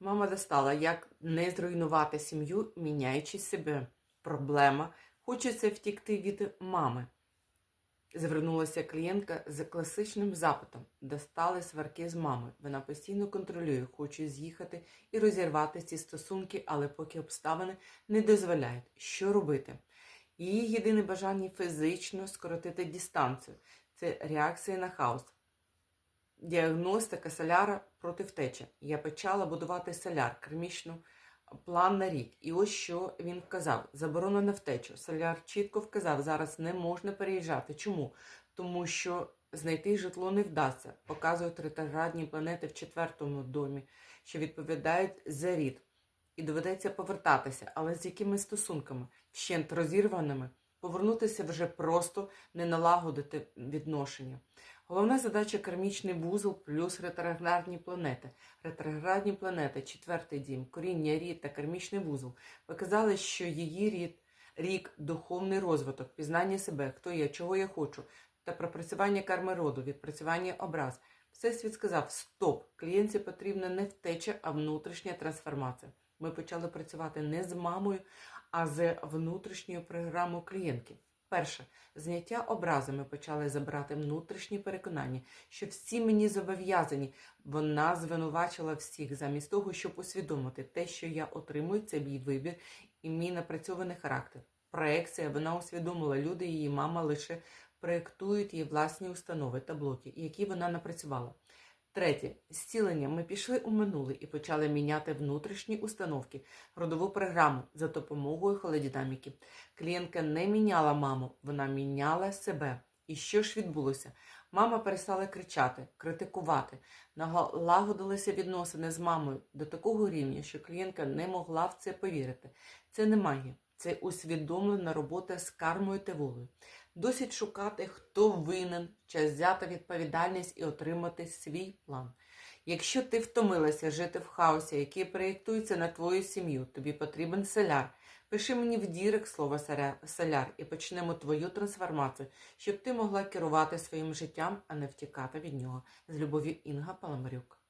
Мама достала, як не зруйнувати сім'ю, міняючи себе. Проблема. Хочеться втікти від мами. Звернулася клієнтка з класичним запитом. Достали сварки з мамою. Вона постійно контролює, хоче з'їхати і розірвати ці стосунки, але поки обставини не дозволяють. Що робити? Її єдине бажання фізично скоротити дистанцію. Це реакція на хаос. Діагностика соляра проти втечі. Я почала будувати соляр, кермічну план на рік. І ось що він вказав: заборона на втечу. Соляр чітко вказав, зараз не можна переїжджати. Чому? Тому що знайти житло не вдасться. Показують ретроградні планети в четвертому домі, що відповідають за рід. І доведеться повертатися, але з якими стосунками? Вщент розірваними. Повернутися вже просто не налагодити відношення. Головна задача кармічний вузол плюс ретроградні планети. Ретроградні планети, четвертий дім, коріння, рід та кармічний вузол показали, що її рід, рік, духовний розвиток, пізнання себе, хто я, чого я хочу, та пропрацювання карми роду, відпрацювання образ. Всесвіт сказав: Стоп! Клієнті потрібна не втеча, а внутрішня трансформація. Ми почали працювати не з мамою, а з внутрішньою програмою клієнтки. Перше, зняття образи ми почали забирати внутрішні переконання, що всі мені зобов'язані. Вона звинувачила всіх замість того, щоб усвідомити те, що я отримую, це мій вибір і мій напрацьований характер. Проекція вона усвідомила, люди, її мама лише проєктують її власні установи та блоки, які вона напрацювала. Третє зцілення. Ми пішли у минуле і почали міняти внутрішні установки, родову програму за допомогою холодинаміки. Клієнтка не міняла маму, вона міняла себе. І що ж відбулося? Мама перестала кричати, критикувати, налагодилися відносини з мамою до такого рівня, що клієнтка не могла в це повірити. Це не магія, це усвідомлена робота з кармою та волею. Досить шукати, хто винен, час взяти відповідальність і отримати свій план. Якщо ти втомилася жити в хаосі, який проєктується на твою сім'ю, тобі потрібен соляр. Пиши мені в дірек слово соляр і почнемо твою трансформацію, щоб ти могла керувати своїм життям, а не втікати від нього. З любов'ю Інга Паламарюк.